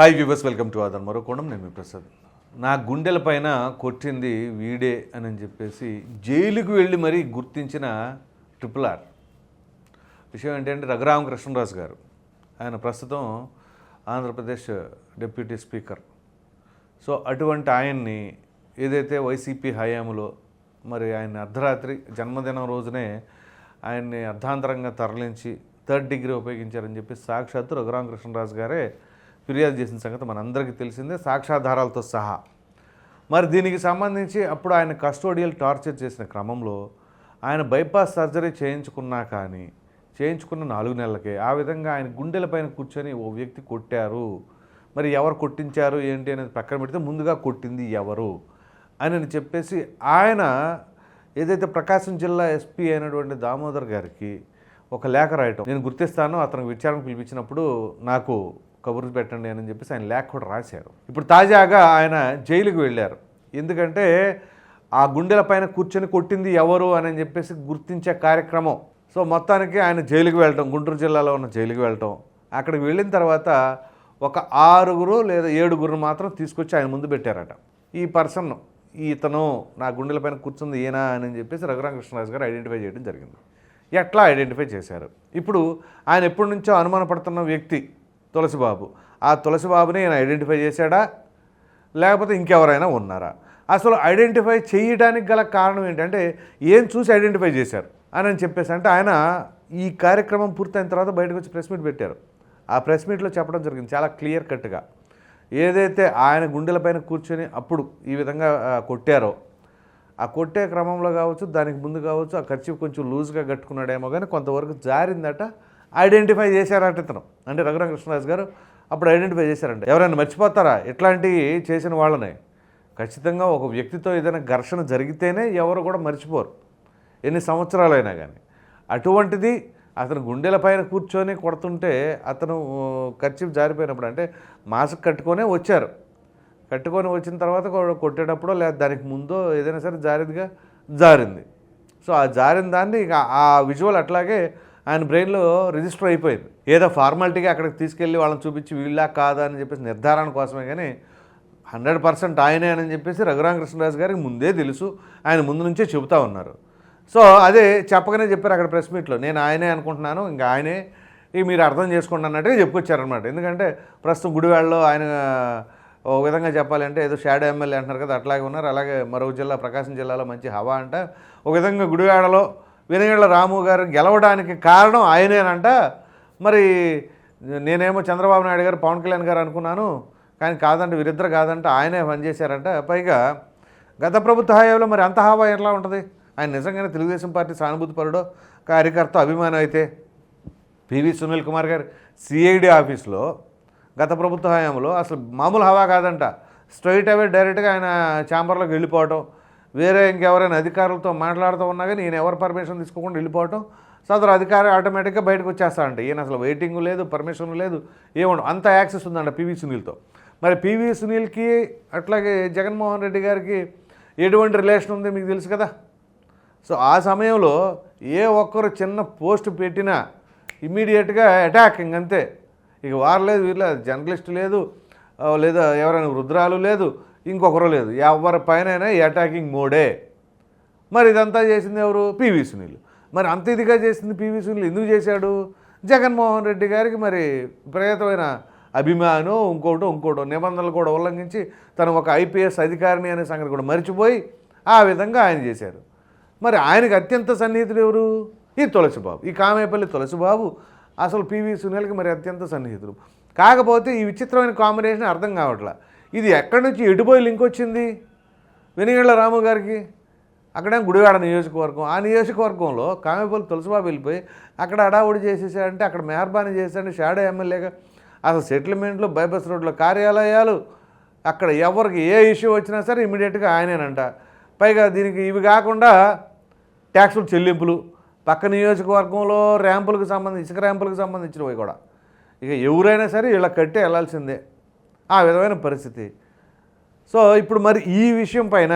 Hi viewers welcome to ఆదర్ మరొకోణం నేను మీ ప్రసాద్. నా గుండెల పైన కొట్టింది వీడే అని చెప్పేసి జైలుకు వెళ్ళి మరీ గుర్తించిన ట్రిపుల్ ఆర్. విషయం ఏంటంటే రఘురామ కృష్ణరాజు గారు. ఆయన ప్రస్తుతం ఆంధ్రప్రదేశ్ డిప్యూటీ స్పీకర్. సో అటువంటి ఆయన్ని ఏదైతే వైసీపీ హయాంలో మరి ఆయన అర్ధరాత్రి జన్మదినం రోజునే ఆయన్ని అర్ధాంతరంగా తరలించి థర్డ్ డిగ్రీ ఉపయోగించారని చెప్పి సాక్షాత్తు రఘురామ కృష్ణరాజు గారే ఫిర్యాదు చేసిన సంగతి మనందరికీ తెలిసిందే సాక్ష్యాధారాలతో సహా. మరి దీనికి సంబంధించి అప్పుడు ఆయన కస్టోడియల్ టార్చర్ చేసిన క్రమంలో ఆయన బైపాస్ సర్జరీ చేయించుకున్నా కానీ చేయించుకున్న నాలుగు నెలలకే ఆ విధంగా ఆయన గుండెలపైన కూర్చొని ఓ వ్యక్తి కొట్టారు. మరి ఎవరు కొట్టించారు ఏంటి అనేది పక్కన పెడితే ముందుగా కొట్టింది ఎవరు అని చెప్పేసి ఆయన ఏదైతే ప్రకాశం జిల్లా ఎస్పీ అయినటువంటి దామోదర్ గారికి ఒక లేఖ రాయటం నేను గుర్తిస్తాను అతనికి విచారణ పిలిపించినప్పుడు నాకు కబుర్లు పెట్టండి అని చెప్పేసి ఆయన లేఖ కూడా రాశారు. ఇప్పుడు తాజాగా ఆయన జైలుకు వెళ్ళారు. ఎందుకంటే ఆ గుండెల పైన కూర్చొని కొట్టింది ఎవరు అని చెప్పేసి గుర్తించే కార్యక్రమం. సో మొత్తానికి ఆయన జైలుకి వెళ్ళటం గుంటూరు జిల్లాలో ఉన్న జైలుకి వెళ్ళటం అక్కడికి వెళ్ళిన తర్వాత ఒక ఆరుగురు లేదా ఏడుగురు మాత్రం తీసుకొచ్చి ఆయన ముందు పెట్టారట. ఈ పర్సన్ ఇతను నా గుండెల పైన కూర్చుంది ఈయన అని చెప్పేసి రఘురామకృష్ణరాజు గారు ఐడెంటిఫై చేయడం జరిగింది. ఎట్లా ఐడెంటిఫై చేశారు? ఇప్పుడు ఆయన ఎప్పటి నుంచో అనుమానపడుతున్న వ్యక్తి తులసిబాబు. ఆ తులసిబాబుని ఆయన ఐడెంటిఫై చేశాడా? లేకపోతే ఇంకెవరైనా ఉన్నారా? అసలు ఐడెంటిఫై చేయడానికి గల కారణం ఏంటంటే ఏం చూసి ఐడెంటిఫై చేశారు అని అని చెప్పేసి అంటే ఆయన ఈ కార్యక్రమం పూర్తయిన తర్వాత బయటకు వచ్చి ప్రెస్ మీట్ పెట్టారు. ఆ ప్రెస్ మీట్లో చెప్పడం జరిగింది చాలా క్లియర్ కట్గా. ఏదైతే ఆయన గుండెలపైన కూర్చొని అప్పుడు ఈ విధంగా కొట్టారో ఆ కొట్టే క్రమంలో కావచ్చు దానికి ముందు కావచ్చు ఆ ఖర్చు కొంచెం లూజ్గా కట్టుకున్నాడేమో కానీ కొంతవరకు జారిందట ఐడెంటిఫై చేశారట ఇతను. అంటే రఘురామ కృష్ణరాజు గారు అప్పుడు ఐడెంటిఫై చేశారంట. ఎవరైనా మర్చిపోతారా? ఇట్లాంటివి చేసిన వాళ్ళని? ఖచ్చితంగా ఒక వ్యక్తితో ఏదైనా ఘర్షణ జరిగితేనే ఎవరు కూడా మర్చిపోరు. ఎన్ని సంవత్సరాలైనా కానీ అటువంటిది అతను గుండెల పైన కూర్చొని కొడుతుంటే అతను ఖర్చు జారిపోయినప్పుడు అంటే మాస్క్ కట్టుకొనే వచ్చారు. కట్టుకొని వచ్చిన తర్వాత కొట్టేటప్పుడు లేదా దానికి ముందో ఏదైనా సరే జారిదిగా జారింది. సో ఆ జారిన దాన్ని ఇక ఆ విజువల్ అట్లాగే ఆయన బ్రెయిన్లో రిజిస్టర్ అయిపోయింది. ఏదో ఫార్మాలిటీగా అక్కడికి తీసుకెళ్ళి వాళ్ళని చూపించి వీళ్ళా కాదా అని చెప్పేసి నిర్ధారణ కోసమే కానీ హండ్రెడ్ పర్సెంట్ ఆయనే అని చెప్పేసి రఘురామకృష్ణరాజు గారికి ముందే తెలుసు. ఆయన ముందు నుంచే చెబుతా ఉన్నారు. సో అదే చెప్పగానే చెప్పారు అక్కడ ప్రెస్ మీట్లో. నేను ఆయనే అనుకుంటున్నాను ఇంకా ఆయనే ఇవి మీరు అర్థం చేసుకోండి అన్నట్టుగా చెప్పుకొచ్చారనమాట ఎందుకంటే ప్రస్తుతం గుడివాడలో ఆయన ఓ విధంగా చెప్పాలంటే ఏదో షాడో ఎమ్మెల్యే అంటున్నారు కదా అట్లాగే ఉన్నారు. అలాగే మరో జిల్లా ప్రకాశం జిల్లాలో మంచి హవా అంట. ఒక విధంగా గుడివాడలో వినగళ్ళ రాము గారు గెలవడానికి కారణం ఆయనేనంట. మరి నేనేమో చంద్రబాబు నాయుడు గారు పవన్ కళ్యాణ్ గారు అనుకున్నాను. కానీ కాదంటే వీరిద్దరు కాదంటే ఆయనే పనిచేశారంట. పైగా గత ప్రభుత్వ హయాంలో మరి అంత హావా ఎట్లా ఉంటుంది? ఆయన నిజంగానే తెలుగుదేశం పార్టీ సానుభూతిపరుడో కార్యకర్త అభిమానం అయితే? పివి సునీల్ కుమార్ గారు సిఐడి ఆఫీస్లో గత ప్రభుత్వ హయాంలో అసలు మామూలు హవా కాదంట. స్ట్రైట్ అవే డైరెక్ట్గా ఆయన ఛాంబర్లోకి వెళ్ళిపోవటం వేరే ఇంకెవరైనా అధికారులతో మాట్లాడుతూ ఉన్నా కానీ ఈయన ఎవరు పర్మిషన్ తీసుకోకుండా వెళ్ళిపోవటం? సదరు అధికారి ఆటోమేటిక్గా బయటకు వచ్చేస్తాడంట ఈయన అసలు వెయిటింగ్ లేదు పర్మిషన్ లేదు ఏముండదు. అంత యాక్సెస్ ఉందంట పివి సునీల్తో. మరి పివి సునీల్కి అట్లాగే జగన్మోహన్ రెడ్డి గారికి ఎటువంటి రిలేషన్ ఉంది మీకు తెలుసు కదా? సో ఆ సమయంలో ఏ ఒక్కరు చిన్న పోస్ట్ పెట్టినా ఇమీడియట్గా అటాక్ ఇంకంతే ఇక వారు లేదు వీరు జర్నలిస్ట్ లేదు లేదా ఎవరైనా వృద్ధురాలు లేదు ఇంకొకరు లేదు. ఎవరి పైన అటాకింగ్ మోడే. మరి ఇదంతా చేసింది ఎవరు? P V Sunil. మరి అంత ఇదిగా చేసింది పివి సునీల్ ఎందుకు చేశాడు? జగన్మోహన్ రెడ్డి గారికి మరి విపరీతమైన అభిమానం ఇంకోటో ఇంకోటో నిబంధనలు కూడా ఉల్లంఘించి తను ఒక ఐపీఎస్ అధికారిని అనే సంగతి కూడా మర్చిపోయి ఆ విధంగా ఆయన చేశారు. మరి ఆయనకు అత్యంత సన్నిహితుడు ఎవరు? ఈ తులసిబాబు. ఈ కామేపల్లి తులసిబాబు అసలు పివి సునీల్కి మరి అత్యంత సన్నిహితుడు. కాకపోతే ఈ విచిత్రమైన కాంబినేషన్ అర్థం కావట్లా. ఇది ఎక్కడి నుంచి ఎటుపోయి లింక్ వచ్చింది? వెనిగళ్ళ రాము గారికి? అక్కడే గుడివాడ నియోజకవర్గం. ఆ నియోజకవర్గంలో కామెపల్లి తులసిబాబు వెళ్ళిపోయి అక్కడ అడావుడి చేసేసాడంటే అక్కడ మెహర్బానీ చేశాడు షాడో ఎమ్మెల్యేగా అసలు సెటిల్మెంట్లు బైపాస్ రోడ్లో కార్యాలయాలు అక్కడ ఎవరికి ఏ ఇష్యూ వచ్చినా సరే ఇమీడియట్గా ఆయనేనంట. పైగా దీనికి ఇవి కాకుండా ట్యాక్సుల చెల్లింపులు. పక్క నియోజకవర్గంలో ర్యాంపులకు సంబంధించి ఇసుక ర్యాంపులకు సంబంధించినవి కూడా. ఇక ఎవరైనా సరే ఇలా కట్టే వెళ్ళాల్సిందే ఆ విధమైన పరిస్థితి. సో ఇప్పుడు మరి ఈ విషయం పైన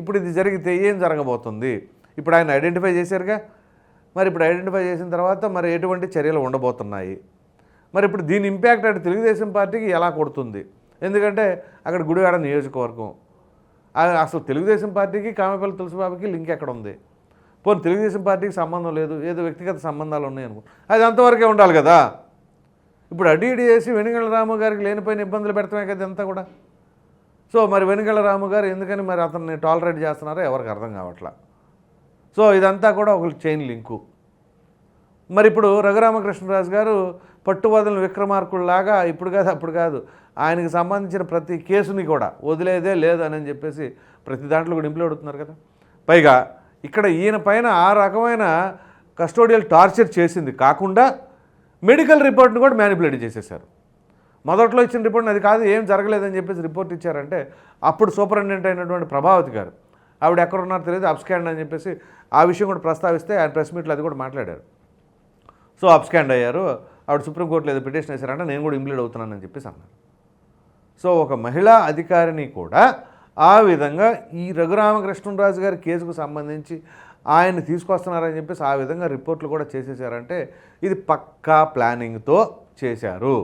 ఇప్పుడు ఇది జరిగితే ఏం జరగబోతుంది? ఇప్పుడు ఆయన ఐడెంటిఫై చేశారుగా? మరి ఇప్పుడు ఐడెంటిఫై చేసిన తర్వాత మరి ఎటువంటి చర్యలు ఉండబోతున్నాయి? మరి ఇప్పుడు దీని ఇంపాక్ట్ అటు తెలుగుదేశం పార్టీకి ఎలా కొడుతుంది? ఎందుకంటే అక్కడ గుడివాడ నియోజకవర్గం. అసలు తెలుగుదేశం పార్టీకి కామెపల్లి తులసిబాబుకి లింక్ ఎక్కడ ఉంది? పోనీ తెలుగుదేశం పార్టీకి సంబంధం లేదు ఏదో వ్యక్తిగత సంబంధాలు ఉన్నాయి అనుకో అది అంతవరకే ఉండాలి కదా? ఇప్పుడు అడి ఇడి చేసి వెనుగళ్ళ రాము గారికి లేనిపోయిన ఇబ్బందులు పెడతామే కదా అంతా కూడా. సో మరి వెనుగళ్ళ రాము గారు ఎందుకని మరి అతన్ని టాలరేట్ చేస్తున్నారో ఎవరికి అర్థం కావట్లా? సో ఇదంతా కూడా ఒక చైన్ లింకు మరి ఇప్పుడు రఘురామకృష్ణరాజు గారు పట్టువదలను విక్రమార్కుల్లాగా ఇప్పుడు కాదు అప్పుడు కాదు ఆయనకి సంబంధించిన ప్రతి కేసుని కూడా వదిలేదే లేదని చెప్పేసి ప్రతి దాంట్లో కూడా ఇంప్లీడ్ అవుతున్నారు కదా. పైగా ఇక్కడ ఈయన పైన ఆ రకమైన కస్టోడియల్ టార్చర్ చేసింది. కాకుండా మెడికల్ రిపోర్ట్ని కూడా మ్యానిపులేట్ చేసేసారు మొదట్లో ఇచ్చిన రిపోర్ట్ అది కాదు ఏం జరగలేదని చెప్పేసి రిపోర్ట్ ఇచ్చారంటే అప్పుడు సూపరింటెండెంట్ అయినటువంటి ప్రభావతి గారు ఆవిడ ఎక్కడున్నారో తెలియదు అబ్స్కాండ్ అని చెప్పేసి ఆ విషయం కూడా ప్రస్తావిస్తే ఆయన ప్రెస్ మీట్లో అది కూడా మాట్లాడారు. సో అబ్స్కాండ్ అయ్యారు ఆవిడ సుప్రీంకోర్టులో ఏదో పిటిషన్ వేశారంటే నేను కూడా ఇంప్లీడ్ అవుతున్నానని చెప్పేసి అన్నారు. సో ఒక మహిళా అధికారిని కూడా ఆ విధంగా ఈ రఘురామకృష్ణరాజు గారి కేసుకు సంబంధించి ఆయన తీసుకొస్తున్నారని చెప్పేసి ఆ విధంగా రిపోర్ట్లు కూడా చేసేసారంటే ఇది పక్కా ప్లానింగ్తో చేశారు.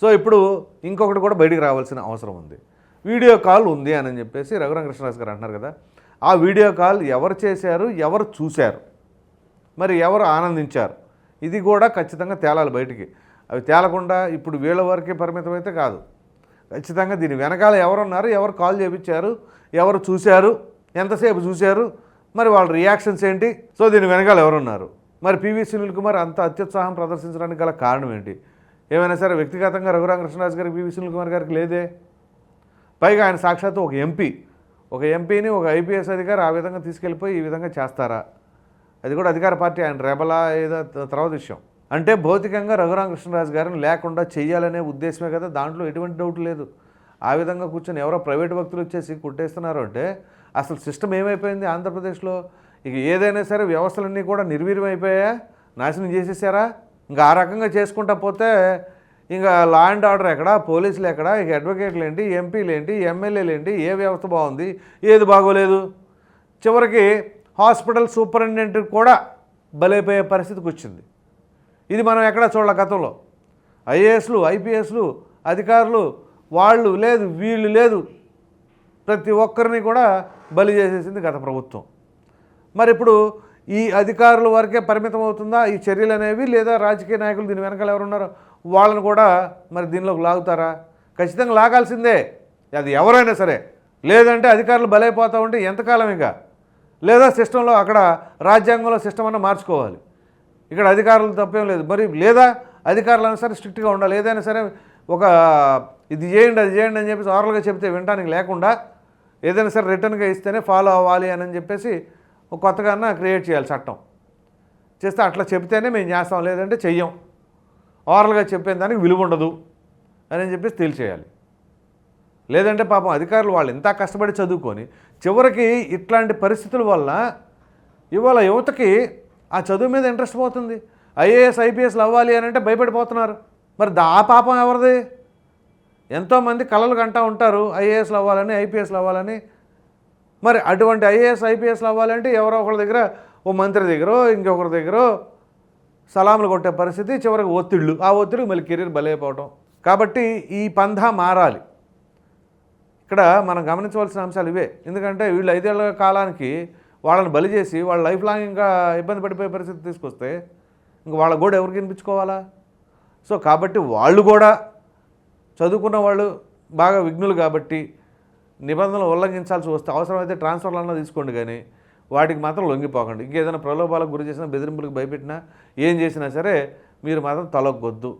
సో ఇప్పుడు ఇంకొకటి కూడా బయటికి రావాల్సిన అవసరం ఉంది. వీడియో కాల్ ఉంది అని చెప్పేసి రఘురామకృష్ణరాజు గారు అంటున్నారు కదా ఆ వీడియో కాల్ ఎవరు చేశారు ఎవరు చూశారు మరి ఎవరు ఆనందించారు ఇది కూడా ఖచ్చితంగా తేలాలి బయటికి. అవి తేలకుండా ఇప్పుడు వీళ్ళ వరకే పరిమితం అయితే కాదు. ఖచ్చితంగా దీని వెనకాల ఎవరున్నారు ఎవరు కాల్ చేయించారు ఎవరు చూశారు ఎంతసేపు చూశారు మరి వాళ్ళ రియాక్షన్స్ ఏంటి? సో దీని వెనకాల ఎవరున్నారు? మరి పివి సునీల్ కుమార్ అంత అత్యుత్సాహం ప్రదర్శించడానికి గల కారణం ఏంటి? ఏమైనా సరే వ్యక్తిగతంగా రఘురామ కృష్ణరాజు గారికి పివి సునీల్ కుమార్ గారికి లేదే? పైగా ఆయన సాక్షాత్తు ఒక ఎంపీ. ఒక ఎంపీని ఒక ఐపీఎస్ అధికారి ఆ విధంగా తీసుకెళ్ళిపోయి ఈ విధంగా చేస్తారా? అది కూడా అధికార పార్టీ ఆయన రెబలా ఏదో త- తర్వాత విషయం. అంటే భౌతికంగా రఘురామ కృష్ణరాజు గారిని లేకుండా చెయ్యాలనే ఉద్దేశమే కదా దాంట్లో ఎటువంటి డౌట్ లేదు. ఆ విధంగా కూర్చొని ఎవరో ప్రైవేట్ వ్యక్తులు వచ్చేసి కుట్టేస్తున్నారు అంటే అసలు సిస్టమ్ ఏమైపోయింది ఆంధ్రప్రదేశ్లో? ఇక ఏదైనా సరే వ్యవస్థలన్నీ కూడా నిర్వీర్యం అయిపోయా నాశనం చేసేసారా? ఇంకా ఆ రకంగా చేసుకుంటా పోతే ఇంకా లా అండ్ ఆర్డర్ ఎక్కడ? పోలీసులు ఎక్కడ? ఇక అడ్వకేట్లు ఏంటి ఎంపీలు ఏంటి ఎమ్మెల్యేలు ఏంటి ఏ వ్యవస్థ బాగుంది? ఏది బాగోలేదు? చివరికి హాస్పిటల్ సూపరింటెండెంట్ కూడా బలైపోయే పరిస్థితికి వచ్చింది. ఇది మనం ఎక్కడ చూడాల గతంలో? ఐఏఎస్లు ఐపీఎస్లు అధికారులు వాళ్ళు లేదు వీళ్ళు లేదు ప్రతి ఒక్కరిని కూడా బలి చేసేసింది గత ప్రభుత్వం. మరి ఇప్పుడు ఈ అధికారుల వరకే పరిమితం అవుతుందా? ఈ చర్యలు అనేవి లేదా రాజకీయ నాయకులు దీని వెనకాల ఎవరున్నారో వాళ్ళని కూడా మరి దీనిలోకి లాగుతారా? ఖచ్చితంగా లాగాల్సిందే. అది ఎవరైనా సరే. లేదంటే అధికారులు బలైపోతూ ఉంటే ఎంతకాలం ఇంకా? లేదా సిస్టంలో అక్కడ రాజ్యాంగంలో సిస్టమ్ అన్న మార్చుకోవాలి. ఇక్కడ అధికారులు తప్పేం లేదు. మరి లేదా అధికారులు సరే స్ట్రిక్ట్గా ఉండాలి. ఏదైనా సరే ఒక ఇది చేయండి అది చేయండి అని చెప్పేసి ఆరల్గా చెప్తే వినడానికి లేకుండా ఏదైనా సరే రిటర్న్గా ఇస్తేనే ఫాలో అవ్వాలి అని చెప్పేసి ఒక కొత్తగా క్రియేట్ చేయాలి చట్టం. చేస్తే అట్లా చెప్తేనే మేము చేస్తాం లేదంటే చెయ్యం. ఓరల్గా చెప్పిన దానికి విలువ ఉండదు అని చెప్పేసి తేల్చేయాలి. లేదంటే పాపం అధికారులు వాళ్ళు ఎంత కష్టపడి చదువుకొని చివరికి ఇట్లాంటి పరిస్థితుల వల్ల ఇవాళ యువతకి ఆ చదువు మీద ఇంట్రెస్ట్ పోతుంది. ఐఏఎస్ ఐపీఎస్లు అవ్వాలి అని అంటే భయపడిపోతున్నారు. మరి దా ఆ పాపం ఎవరిది? ఎంతోమంది కలలు కంటా ఉంటారు. ఐఏఎస్లు అవ్వాలని ఐపీఎస్లు అవ్వాలని మరి అటువంటి ఐఏఎస్ ఐపీఎస్లు అవ్వాలంటే ఎవరో ఒకరి దగ్గర ఓ మంత్రి దగ్గర ఇంకొకరి దగ్గర సలాములు కొట్టే పరిస్థితి చివరికి ఒత్తిళ్ళు. ఆ ఒత్తిడికి మళ్ళీ కెరీర్ బలైపోవటం. కాబట్టి ఈ పంధా మారాలి. ఇక్కడ మనం గమనించవలసిన అంశాలు ఇవే. ఎందుకంటే వీళ్ళు ఐదేళ్ళ కాలానికి వాళ్ళని బలి చేసి వాళ్ళ లైఫ్ లాంగ్ ఇంకా ఇబ్బంది పడిపోయే పరిస్థితి తీసుకొస్తే ఇంక వాళ్ళ కూడా ఎవరికి వినిపించుకోవాలా? సో కాబట్టి వాళ్ళు కూడా చదువుకున్న వాళ్ళు బాగా విఘ్నులు కాబట్టి నిబంధనలు ఉల్లంఘించాల్సి వస్తే అవసరమైతే ట్రాన్స్ఫర్లన్నా తీసుకోండి కానీ వాటికి మాత్రం లొంగిపోకండి. ఇంకేదైనా ప్రలోభాలకు గురి చేసినా బెదిరింపులకు భయపెట్టినా ఏం చేసినా సరే మీరు మాత్రం తలొగ్గొద్దు.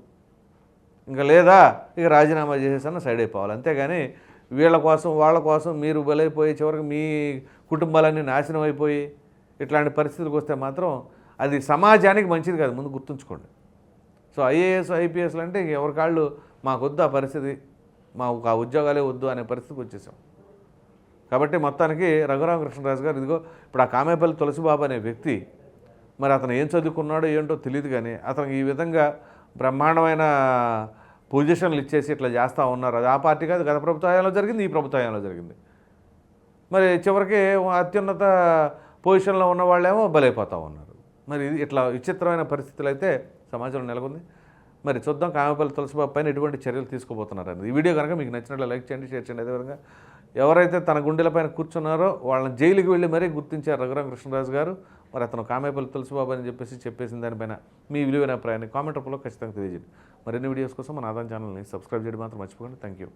ఇంకా లేదా ఇక రాజీనామా చేసేసన్నా సైడ్ అయిపోవాలి. అంతేగాని వీళ్ళ కోసం వాళ్ళ కోసం మీరు బలైపోయి చివరికి మీ కుటుంబాలన్నీ నాశనం అయిపోయి ఇట్లాంటి పరిస్థితులకు వస్తే మాత్రం అది సమాజానికి మంచిది కాదు. ముందు గుర్తుంచుకోండి. సో ఐఏఎస్ ఐపీఎస్లు అంటే ఎవరికాళ్ళు ఎవరి కాళ్ళు మాకొద్దు ఆ పరిస్థితి. మాకు ఆ ఉద్యోగాలే వద్దు అనే పరిస్థితికి వచ్చేసాం. కాబట్టి మొత్తానికి రఘురామకృష్ణరాజు గారు ఇదిగో ఇప్పుడు ఆ కామేపల్లి తులసిబాబు అనే వ్యక్తి మరి అతను ఏం చదువుకున్నాడో ఏంటో తెలియదు కానీ అతనికి ఈ విధంగా బ్రహ్మాండమైన పొజిషన్లు ఇచ్చేసి ఇట్లా చేస్తూ ఉన్నారు. అది ఆ పార్టీ కాదు గత ప్రభుత్వంలో జరిగింది ఈ ప్రభుత్వంలో జరిగింది. మరి చివరికి అత్యున్నత పొజిషన్లో ఉన్న వాళ్ళేమో బలైపోతూ ఉన్నారు. మరి ఇది ఇట్లా విచిత్రమైన పరిస్థితులు అయితే సమాజంలో నెలకొంది. మరి చూద్దాం కామపల్లి తులసిబాబు పైన ఎటువంటి చర్యలు తీసుకోబోతున్నారు అనేది ఈ వీడియో కనుక మీకు నచ్చినట్లు లైక్ చేయండి షేర్ చేయండి. అదేవిధంగా ఎవరైతే తన గుండెల పైన కూర్చున్నారో వాళ్ళని జైలుకి వెళ్ళి మరీ గుర్తించారు రఘురామ కృష్ణరాజు గారు. మరి అతను కామేపల్లి తులసిబాబు అని చెప్పేసి చెప్పేసిన దానిపైన మీ విలువైన అభిప్రాయాన్ని కామెంట్ రూపంలో ఖచ్చితంగా తెలియజేయండి. మరిన్ని వీడియోస్ కోసం మన ఆదాన్ ఛానల్ని సబ్స్క్రైబ్ చేయడం మాత్రం మర్చిపోకండి. Thank you